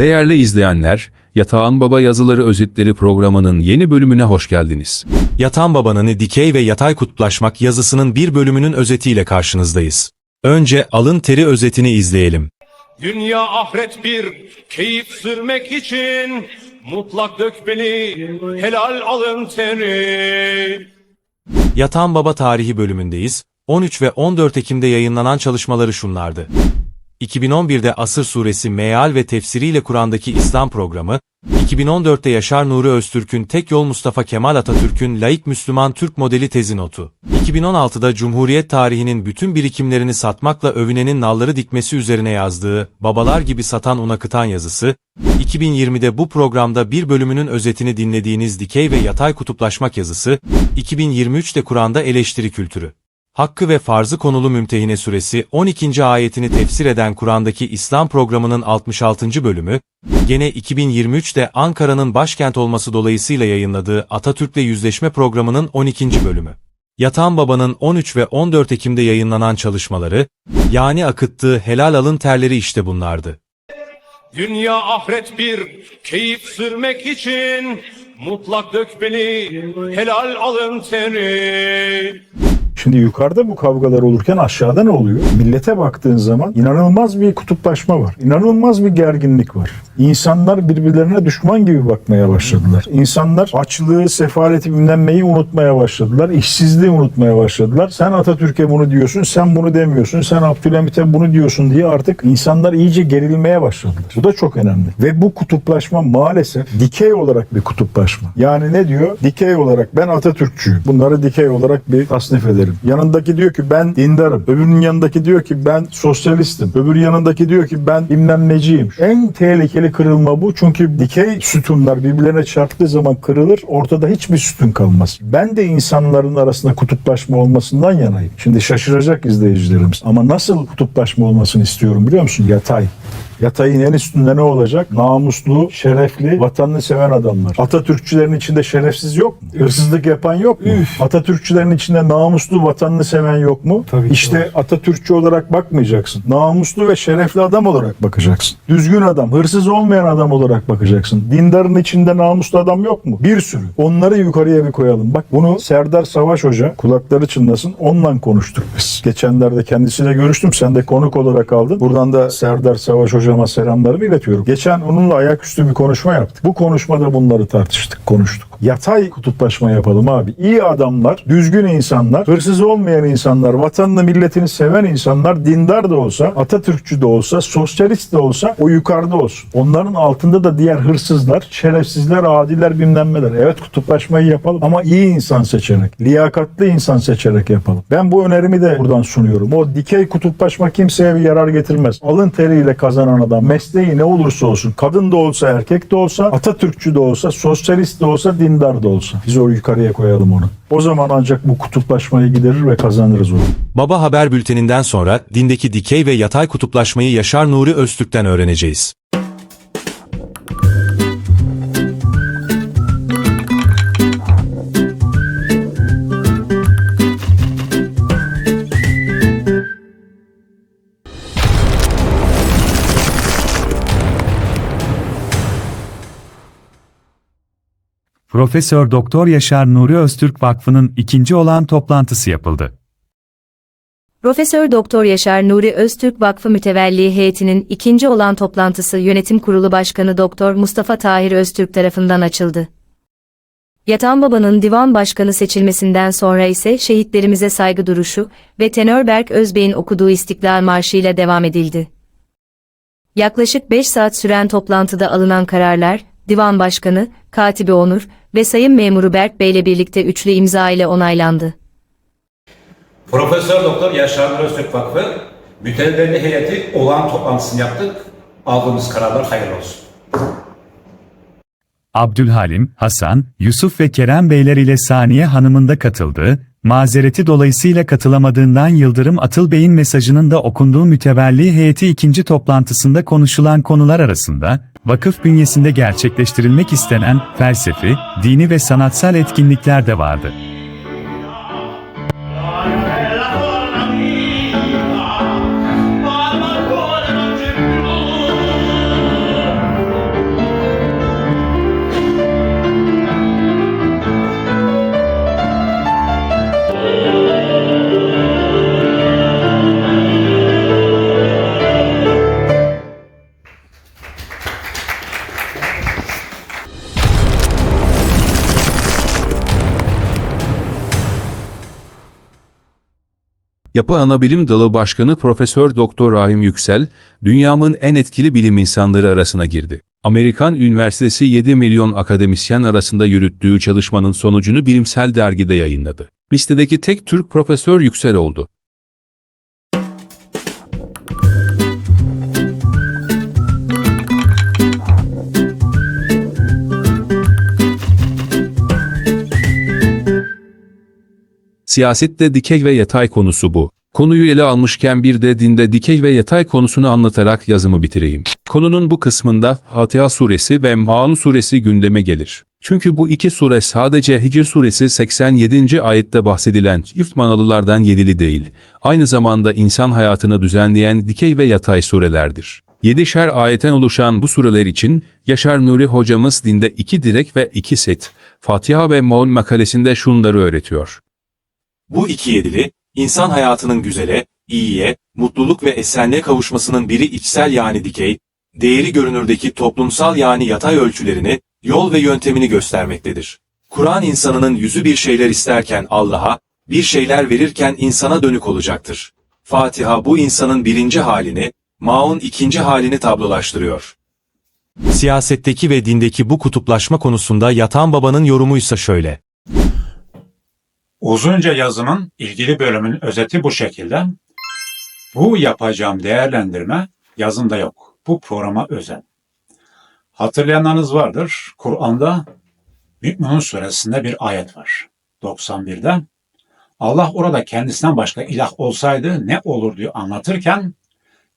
Değerli izleyenler, Yatağan Baba Yazıları Özetleri programının yeni bölümüne hoş geldiniz. Yatan Baba'nın dikey ve yatay kutuplaşmak yazısının bir bölümünün özetiyle karşınızdayız. Önce alın teri özetini izleyelim. Dünya ahiret bir keyif sürmek için mutlak dökmeli helal alın teri. Yatan Baba tarihi bölümündeyiz. 13 ve 14 Ekim'de yayınlanan çalışmaları şunlardı. 2011'de Asır Suresi meal ve tefsiriyle Kur'an'daki İslam programı, 2014'te Yaşar Nuri Öztürk'ün Tek Yol Mustafa Kemal Atatürk'ün Laik Müslüman Türk modeli tezi notu, 2016'da Cumhuriyet tarihinin bütün birikimlerini satmakla övünenin nalları dikmesi üzerine yazdığı Babalar gibi satan un akıtan yazısı, 2020'de bu programda bir bölümünün özetini dinlediğiniz dikey ve yatay kutuplaşmak yazısı, 2023'te Kur'an'da eleştiri kültürü. Hakkı ve farzı konulu mümtehine suresi 12. ayetini tefsir eden Kur'an'daki İslam programının 66. bölümü, gene 2023'te Ankara'nın başkent olması dolayısıyla yayınladığı Atatürk'le Yüzleşme programının 12. bölümü. Yatan Baba'nın 13 ve 14 Ekim'de yayınlanan çalışmaları, yani akıttığı helal alın terleri işte bunlardı. Dünya ahiret bir keyif sürmek için mutlak dökmeli helal alın teri. Şimdi yukarıda bu kavgalar olurken aşağıda ne oluyor? Millete baktığın zaman inanılmaz bir kutuplaşma var. İnanılmaz bir gerginlik var. İnsanlar birbirlerine düşman gibi bakmaya başladılar. İnsanlar açlığı, sefaleti bilmem unutmaya başladılar. İşsizliği unutmaya başladılar. Sen Atatürk'e bunu diyorsun, sen bunu demiyorsun, sen Abdülhamit'e bunu diyorsun diye artık insanlar iyice gerilmeye başladılar. Bu da çok önemli. Ve bu kutuplaşma maalesef dikey olarak bir kutuplaşma. Yani ne diyor? Dikey olarak ben Atatürkçüyüm. Bunları dikey olarak bir tasnif edelim. Yanındaki diyor ki ben dindarım. Öbürünün yanındaki diyor ki ben sosyalistim. Öbür yanındaki diyor ki ben bilmem. En tehlikeli kırılma bu. Çünkü dikey sütunlar birbirlerine çarptığı zaman kırılır. Ortada hiçbir sütun kalmaz. Ben de insanların arasında kutuplaşma olmasından yanayım. Şimdi şaşıracak izleyicilerimiz. Ama nasıl kutuplaşma olmasını istiyorum biliyor musun? Yatay. Yatayın en üstünde ne olacak? Namuslu, şerefli, vatanını seven adamlar. Atatürkçülerin içinde şerefsiz yok mu? Hırsızlık yapan yok mu? Atatürkçülerin içinde namuslu, vatanını seven yok mu? işte Atatürkçü olarak bakmayacaksın. Namuslu ve şerefli adam olarak bakacaksın. Düzgün adam, hırsız olmayan adam olarak bakacaksın. Dindarın içinde namuslu adam yok mu? Bir sürü. Onları yukarıya bir koyalım. Bak bunu Serdar Savaş Hoca kulakları çınlasın. Onunla konuştuk biz. Geçenlerde kendisiyle görüştüm. Sen de konuk olarak aldın. Buradan da Serdar Savaş Hocama selamlarımı iletiyorum. Geçen onunla ayaküstü bir konuşma yaptık. Bu konuşmada bunları tartıştık, konuştuk. Yatay kutuplaşma yapalım abi. İyi adamlar, düzgün insanlar, hırsız olmayan insanlar, vatanını milletini seven insanlar, dindar da olsa, Atatürkçü de olsa, sosyalist de olsa o yukarıda olsun. Onların altında da diğer hırsızlar, şerefsizler, adiler bilmem neler. Evet kutuplaşmayı yapalım ama iyi insan seçerek, liyakatli insan seçerek yapalım. Ben bu önerimi de buradan sunuyorum. O dikey kutuplaşma kimseye bir yarar getirmez. Alın teriyle kazanan adam, mesleği ne olursa olsun, kadın da olsa, erkek de olsa, Atatürkçü de olsa, sosyalist de olsa, dindar da olsa. Biz o yukarıya koyalım onu. O zaman ancak bu kutuplaşmayı giderir ve kazanırız onu. Baba Haber Bülteninden sonra dindeki dikey ve yatay kutuplaşmayı Yaşar Nuri Öztürk'ten öğreneceğiz. Profesör Doktor Yaşar Nuri Öztürk Vakfı'nın ikinci olan toplantısı yapıldı. Profesör Doktor Yaşar Nuri Öztürk Vakfı Mütevelli Heyeti'nin ikinci olan toplantısı Yönetim Kurulu Başkanı Doktor Mustafa Tahir Öztürk tarafından açıldı. Yatan Baba'nın divan başkanı seçilmesinden sonra ise şehitlerimize saygı duruşu ve Tenör Berk Özbey'in okuduğu İstiklal Marşı ile devam edildi. Yaklaşık 5 saat süren toplantıda alınan kararlar, Divan Başkanı, Katibi Onur ve Sayın Memuru Berk Bey ile birlikte üçlü imza ile onaylandı. Profesör Doktor Yaşar Öztürk Vakfı mütevelli heyeti olağan toplantısını yaptık. Aldığımız kararlar hayırlı olsun. Abdülhalim, Hasan, Yusuf ve Kerem Beyler ile Saniye Hanım'ın da katıldığı, mazereti dolayısıyla katılamadığından Yıldırım Atıl Bey'in mesajının da okunduğu mütevelli heyeti ikinci toplantısında konuşulan konular arasında, vakıf bünyesinde gerçekleştirilmek istenen felsefi, dini ve sanatsal etkinlikler de vardı. Yapı Anabilim Dalı Başkanı Profesör Doktor Rahim Yüksel, dünyamın en etkili bilim insanları arasına girdi. Amerikan Üniversitesi 7 milyon akademisyen arasında yürüttüğü çalışmanın sonucunu bilimsel dergide yayınladı. Listedeki tek Türk profesör Yüksel oldu. Siyasette dikey ve yatay konusu bu. Konuyu ele almışken bir de dinde dikey ve yatay konusunu anlatarak yazımı bitireyim. Konunun bu kısmında Fatiha suresi ve Maun suresi gündeme gelir. Çünkü bu iki sure sadece Hicr suresi 87. ayette bahsedilen çift manalılardan yedili değil, aynı zamanda insan hayatını düzenleyen dikey ve yatay surelerdir. Yedişer ayetten oluşan bu sureler için Yaşar Nuri hocamız dinde iki direk ve iki set, Fatiha ve Maun makalesinde şunları öğretiyor. Bu iki yedili, insan hayatının güzele, iyiye, mutluluk ve esenliğe kavuşmasının biri içsel yani dikey, değeri görünürdeki toplumsal yani yatay ölçülerini, yol ve yöntemini göstermektedir. Kur'an insanının yüzü bir şeyler isterken Allah'a, bir şeyler verirken insana dönük olacaktır. Fatiha bu insanın birinci halini, Maun ikinci halini tablolaştırıyor. Siyasetteki ve dindeki bu kutuplaşma konusunda Yatan Baba'nın yorumuysa şöyle. Uzunca yazımın ilgili bölümün özeti bu şekilde. Bu yapacağım değerlendirme yazımda yok. Bu programa özel. Hatırlayanlarınız vardır. Kur'an'da Mü'minun suresinde bir ayet var. 91'de. Allah orada kendisinden başka ilah olsaydı ne olur diyor anlatırken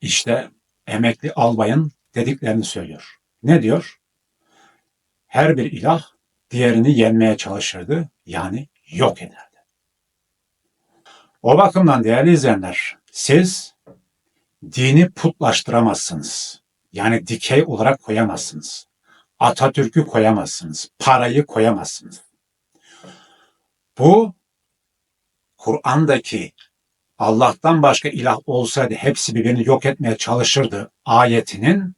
işte emekli albayın dediklerini söylüyor. Ne diyor? Her bir ilah diğerini yenmeye çalışırdı. Yani yok ederdi. O bakımdan değerli izleyenler, siz dini putlaştıramazsınız. Yani dikey olarak koyamazsınız. Atatürk'ü koyamazsınız. Parayı koyamazsınız. Bu Kur'an'daki Allah'tan başka ilah olsaydı hepsi birbirini yok etmeye çalışırdı ayetinin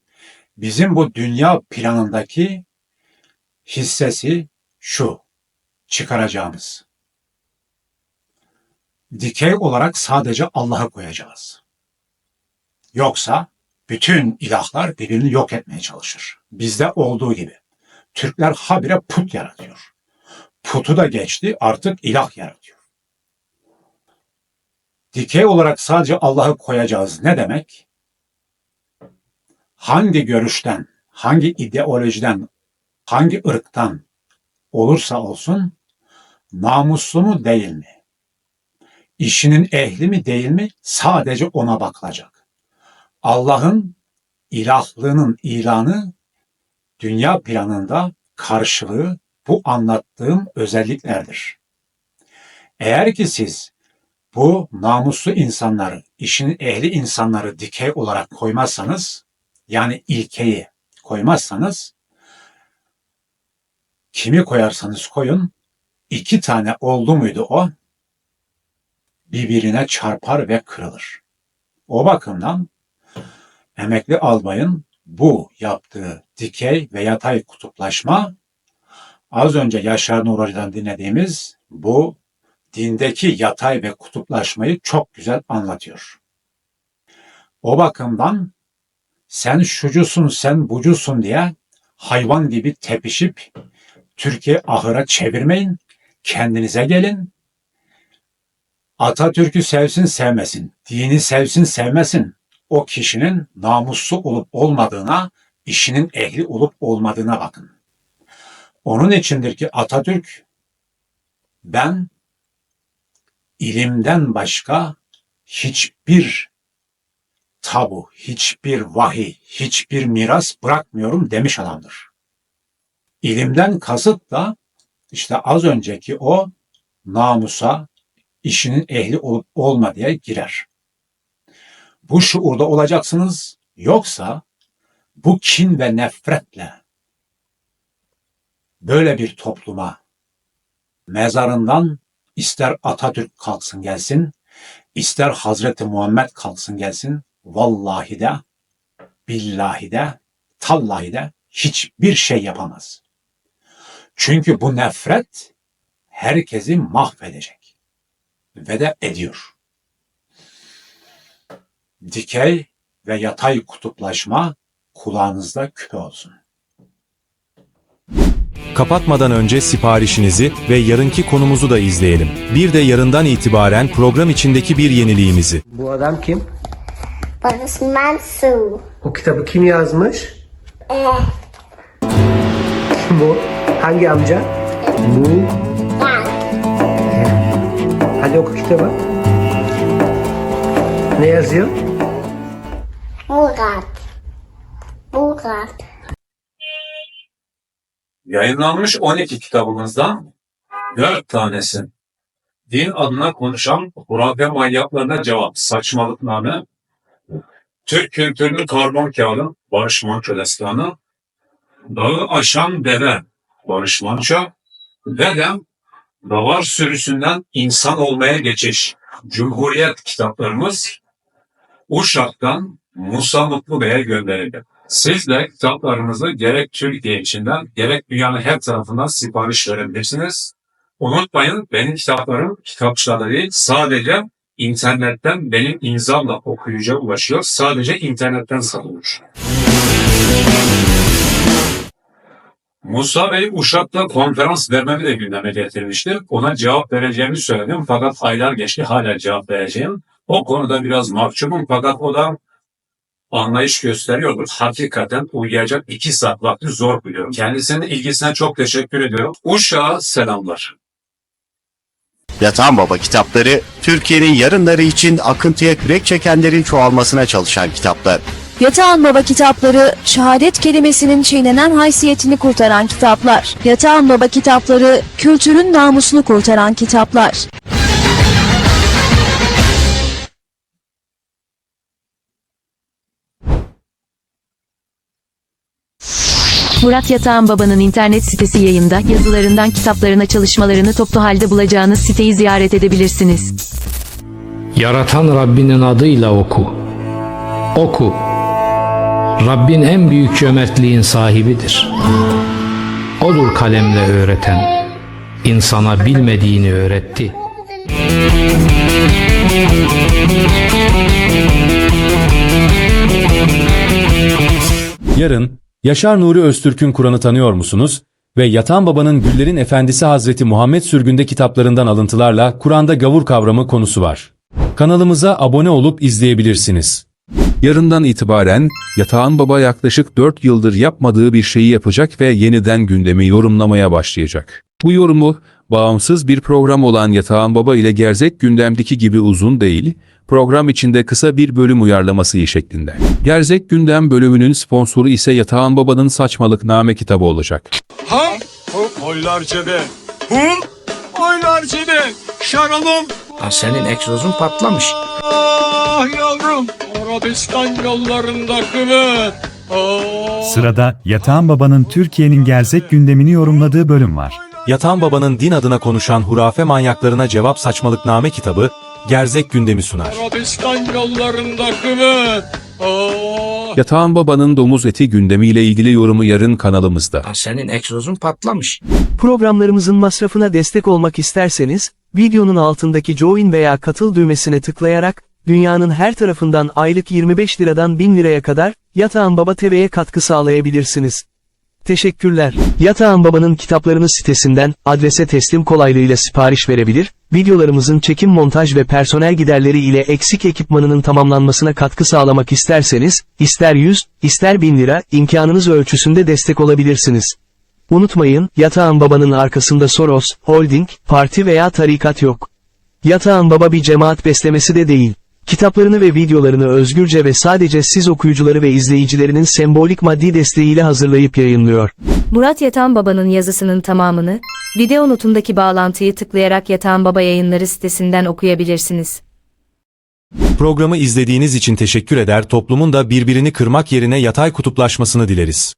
bizim bu dünya planındaki hissesi şu çıkaracağımız dikey olarak sadece Allah'ı koyacağız. Yoksa bütün ilahlar birbirini yok etmeye çalışır. Bizde olduğu gibi. Türkler habire put yaratıyor. Putu da geçti artık ilah yaratıyor. Dikey olarak sadece Allah'ı koyacağız ne demek? Hangi görüşten, hangi ideolojiden, hangi ırktan olursa olsun namuslu mu değil mi? İşinin ehli mi değil mi sadece ona bakılacak. Allah'ın ilahlığının ilanı dünya planında karşılığı bu anlattığım özelliklerdir. Eğer ki siz bu namuslu insanları, işinin ehli insanları dikey olarak koymazsanız, yani ilkeyi koymazsanız, kimi koyarsanız koyun, iki tane oldu muydu o, birbirine çarpar ve kırılır. O bakımdan emekli albayın bu yaptığı dikey ve yatay kutuplaşma az önce Yaşar Nur Hoca'dan dinlediğimiz bu dindeki yatay ve kutuplaşmayı çok güzel anlatıyor. O bakımdan sen şucusun sen bucusun diye hayvan gibi tepişip Türkiye ahıra çevirmeyin. Kendinize gelin. Atatürk'ü sevsin sevmesin, dini sevsin sevmesin, o kişinin namuslu olup olmadığına, işinin ehli olup olmadığına bakın. Onun içindir ki Atatürk, ben ilimden başka hiçbir tabu, hiçbir vahiy, hiçbir miras bırakmıyorum demiş adamdır. İlimden kasıt da işte az önceki o namusa, işinin ehli olup olma diye girer. Bu şuurda olacaksınız yoksa bu kin ve nefretle böyle bir topluma mezarından ister Atatürk kalksın gelsin, ister Hazreti Muhammed kalksın gelsin, vallahi de, billahi de, tallahi de hiçbir şey yapamaz. Çünkü bu nefret herkesi mahvedecek ve de ediyor. dikey ve yatay kutuplaşma kulağınızda küpe olsun. Kapatmadan önce siparişinizi ve yarınki konumuzu da izleyelim. Bir de yarından itibaren program içindeki bir yeniliğimizi. Bu adam kim? Barışman Su. O kitabı kim yazmış? Kim o? Hangi amca? Bu. Hadi oku kitabı. Ne yazıyor? Murat. Murat. Yayınlanmış 12 kitabımızdan 4 tanesi din adına konuşan hurafe manyaklarına cevap saçmalıkname, Türk kültürünün karbon kağıdı Barış Manço destanı, Dağı aşan deve Barış Manço, Dedem Davar sürüsünden insan olmaya geçiş Cumhuriyet kitaplarımız Uşak'tan Musa Mutlu Bey'e gönderildi. Siz de kitaplarınızı gerek Türkiye içinden gerek dünyanın her tarafından sipariş verebilirsiniz. Unutmayın benim kitaplarım kitapçılarda değil sadece internetten benim imzamla okuyucuya ulaşıyor. Sadece internetten satılır. Musa Bey Uşak'ta konferans vermemi de gündeme getirmişti. Ona cevap vereceğimi söyledim fakat aylar geçti hala cevap vereceğim. O konuda biraz mahcubum fakat o da anlayış gösteriyordur. Hakikaten uyuyacak iki saat vakti zor buluyorum. Kendisinin ilgisine çok teşekkür ediyorum. Uşak'a selamlar. Yatan Baba kitapları, Türkiye'nin yarınları için akıntıya kürek çekenlerin çoğalmasına çalışan kitaplar. Yatağan Baba kitapları, şehadet kelimesinin çiğnenen haysiyetini kurtaran kitaplar. Yatağan Baba kitapları, kültürün namusunu kurtaran kitaplar. Murat Yatağan Baba'nın internet sitesi yayında yazılarından kitaplarına çalışmalarını toplu halde bulacağınız siteyi ziyaret edebilirsiniz. Yaratan Rabbinin adıyla oku. Oku. Rabbin en büyük cömertliğin sahibidir. Odur kalemle öğreten. İnsana bilmediğini öğretti. Yarın, Yaşar Nuri Öztürk'ün Kur'an'ı tanıyor musunuz? Ve Yatan Baba'nın Güllerin Efendisi Hazreti Muhammed Sürgün'de kitaplarından alıntılarla Kur'an'da gavur kavramı konusu var. Kanalımıza abone olup izleyebilirsiniz. Yarından itibaren Yatağan Baba yaklaşık 4 yıldır yapmadığı bir şeyi yapacak ve yeniden gündemi yorumlamaya başlayacak. Bu yorumu bağımsız bir program olan Yatağan Baba ile Gerzek gündemdeki gibi uzun değil, program içinde kısa bir bölüm uyarlaması şeklinde. Gerzek gündem bölümünün sponsoru ise Yatağan Baba'nın Saçmalıkname kitabı olacak. Ham, oylar cebe. Hum, oylar cebe. Şaralım. senin egzozun patlamış. Ah yavrum, Arabistan yollarında. Ah. Sırada Yatağan Baba'nın Türkiye'nin gerzek gündemini yorumladığı bölüm var. Yatan Baba'nın din adına konuşan hurafe manyaklarına cevap saçmalıkname kitabı, gerzek gündemi sunar. Arabistan yollarında kıvıt. Yatağan Baba'nın domuz eti gündemiyle ilgili yorumu yarın kanalımızda. senin egzozun patlamış. Programlarımızın masrafına destek olmak isterseniz, videonun altındaki join veya katıl düğmesine tıklayarak, dünyanın her tarafından aylık 25 liradan 1000 liraya kadar, Yatağan Baba TV'ye katkı sağlayabilirsiniz. Teşekkürler. Yatağan Baba'nın kitaplarını sitesinden adrese teslim kolaylığıyla sipariş verebilir, videolarımızın çekim montaj ve personel giderleri ile eksik ekipmanının tamamlanmasına katkı sağlamak isterseniz, ister 100, ister 1000 lira, imkanınız ölçüsünde destek olabilirsiniz. Unutmayın, Yatağan Baba'nın arkasında Soros, Holding, parti veya tarikat yok. Yatağan Baba bir cemaat beslemesi de değil. Kitaplarını ve videolarını özgürce ve sadece siz okuyucuları ve izleyicilerinin sembolik maddi desteğiyle hazırlayıp yayınlıyor. Murat Yatan Baba'nın yazısının tamamını, video notundaki bağlantıyı tıklayarak Yatan Baba yayınları sitesinden okuyabilirsiniz. Programı izlediğiniz için teşekkür eder, toplumun da birbirini kırmak yerine yatay kutuplaşmasını dileriz.